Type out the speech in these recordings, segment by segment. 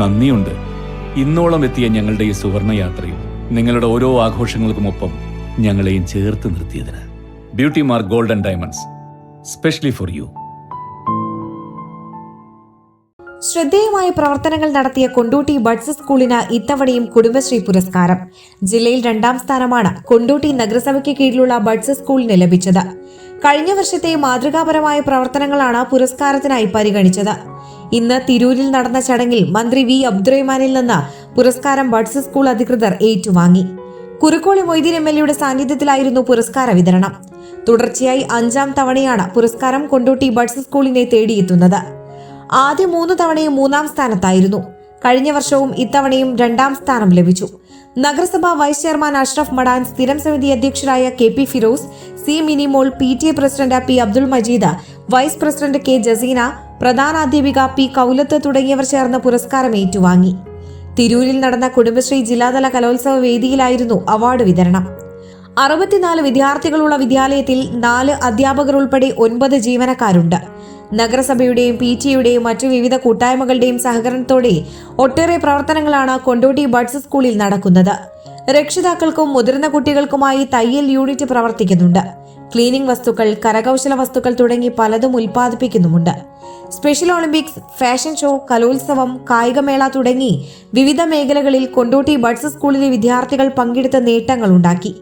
നന്ദിയുണ്ട്. ഇന്നോളം എത്തിയ ഞങ്ങളുടെ ഈ സുവർണ യാത്രയിൽ നിങ്ങളുടെ ഓരോ ആഘോഷങ്ങൾക്കുമൊപ്പം ഞങ്ങളെയും ചേർത്ത് നിർത്തിയതിന്. Beauty Mark golden diamonds specially for you ശ്രദ്ധേയമായ പ്രവർത്തനങ്ങൾ നടത്തിയ കൊണ്ടോട്ടി ബഡ്സ് സ്കൂളിന് ഇത്തവണയും കുടുംബശ്രീ പുരസ്കാരം. ജില്ലയിൽ രണ്ടാം സ്ഥാനമാണ് കൊണ്ടോട്ടി നഗരസഭയ്ക്ക് കീഴിലുള്ള ബഡ്സ് സ്കൂളിന് ലഭിച്ചത്. കഴിഞ്ഞ വർഷത്തെ മാതൃകാപരമായ പ്രവർത്തനങ്ങളാണ് പുരസ്കാരത്തിനായി പരിഗണിച്ചത്. ഇന്ന് തിരൂരിൽ നടന്ന ചടങ്ങിൽ മന്ത്രി വി അബ്ദുറഹ്മാനിൽ നിന്ന് പുരസ്കാരം ബഡ്സ് സ്കൂൾ അധികൃതർ ഏറ്റുവാങ്ങി. കുറുക്കോളി മൊയ്തീൻ എം എൽ എയുടെ സാന്നിധ്യത്തിലായിരുന്നു പുരസ്കാര വിതരണം. തുടർച്ചയായി അഞ്ചാം തവണയാണ് പുരസ്കാരം കൊണ്ടോട്ടി ബഡ്സ് സ്കൂളിനെ തേടിയെത്തുന്നത്. ആദ്യ മൂന്ന് തവണയും മൂന്നാം സ്ഥാനത്തായിരുന്നു. കഴിഞ്ഞ വർഷവും ഇത്തവണയും രണ്ടാം സ്ഥാനം ലഭിച്ചു. നഗരസഭാ വൈസ് ചെയർമാൻ അഷ്റഫ് മടാൻ സ്ഥിരം സമിതി അധ്യക്ഷരായ K P Firoz C Minimol P T A president P Abdul Majeed vice president K Jaseena പ്രധാനാധ്യാപിക P Koulath തുടങ്ങിയവർ ചേർന്ന് പുരസ്കാരം ഏറ്റുവാങ്ങി. തിരൂരിൽ നടന്ന കുടുംബശ്രീ ജില്ലാതല കലോത്സവ വേദിയിലായിരുന്നു അവാർഡ് വിതരണം. അറുപത്തിനാല് വിദ്യാർത്ഥികളുള്ള വിദ്യാലയത്തിൽ നാല് അധ്യാപകർ ഉൾപ്പെടെ ഒൻപത് ജീവനക്കാരുണ്ട്. നഗരസഭയുടെയും പി ടിയുടെയും മറ്റു വിവിധ കൂട്ടായ്മകളുടെയും സഹകരണത്തോടെ ഒട്ടേറെ പ്രവർത്തനങ്ങളാണ് കൊണ്ടോട്ടി ബഡ്സ് സ്കൂളിൽ നടക്കുന്നത്. രക്ഷിതാക്കൾക്കും മുതിർന്ന കുട്ടികൾക്കുമായി തയ്യൽ യൂണിറ്റ് പ്രവർത്തിക്കുന്നുണ്ട്. ക്ലീനിംഗ് വസ്തുക്കൾ കരകൗശല വസ്തുക്കൾ തുടങ്ങി പലതും ഉൽപ്പാദിപ്പിക്കുന്നുമുണ്ട്. സ്പെഷ്യൽ ഒളിമ്പിക്സ് ഫാഷൻ ഷോ കലോത്സവം കായികമേള തുടങ്ങി വിവിധ മേഖലകളിൽ കൊണ്ടോട്ടി ബഡ്സ് സ്കൂളിലെ വിദ്യാർത്ഥികൾ പങ്കെടുത്ത നേട്ടങ്ങളുണ്ടാക്കി.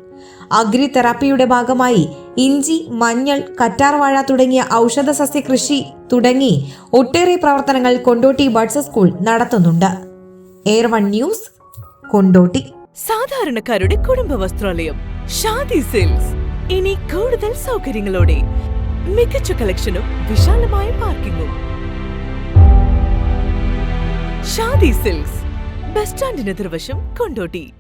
അഗ്രി തെറാപ്പിയുടെ ഭാഗമായി ഇഞ്ചി മഞ്ഞൾ കറ്റാർവാഴ തുടങ്ങിയ ഔഷധ സസ്യ കൃഷി തുടങ്ങി ഒട്ടേറെ പ്രവർത്തനങ്ങൾ കൊണ്ടോട്ടി ബഡ്സ് സ്കൂൾ നടത്തുന്നുണ്ട്. Air One News Kondotty. സാധാരണക്കാരുടെ കുടുംബ വസ്ത്രാലയം ഷാദി സെയിൽസ് ഇനി കൂടുതൽ സൗകര്യങ്ങളോടെ മികച്ച കളക്ഷനും വിശാലമായ പാർക്കിങ്ങും. ഷാദി സിൽക്സ് ബസ് സ്റ്റാൻഡിന് എതിർവശം കൊണ്ടോട്ടി.